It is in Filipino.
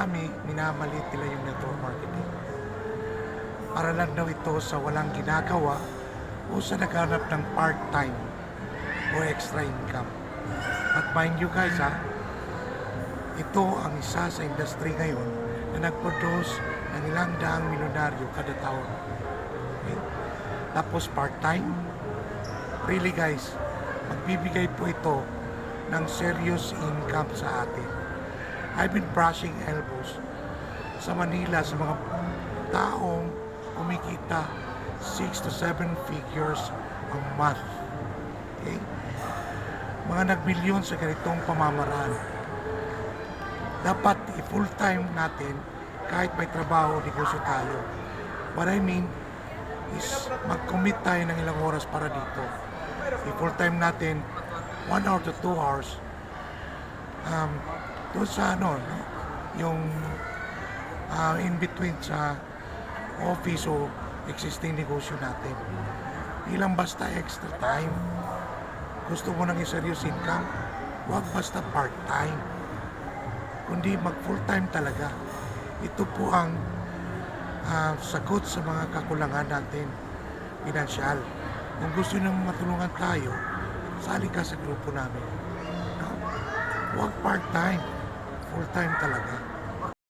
marami, minamalit nila yung network marketing. Para lang daw ito sa walang ginagawa o sa naghanap ng part-time o extra income. But mind you guys ha, ito ang isa sa industry ngayon na nag-produce ng ilang daang milyonaryo kada taon. Okay? Tapos part-time, really guys, magbibigay po ito ng serious income sa atin. I've been brushing elbows sa Manila sa mga taong kumikita 6 to 7 figures a month. Okay? Mga nagbilyon sa ganitong pamamaraan. Dapat i-full-time natin kahit may trabaho negosyo tayo. What I mean is mag-commit tayo ng ilang oras para dito. I-full-time natin 1 hour to 2 hours um, doon sa ano, no? yung ah, in between sa office o existing negosyo natin. Ilang basta extra time. Gusto mo ng serious income, huwag basta part-time. Kundi mag full-time talaga. Ito po ang ah, sagot sa mga kakulangan natin pinansyal. Kung gusto nyo matulungan tayo, sali ka sa grupo namin. No? Huwag part-time. Full-time talaga.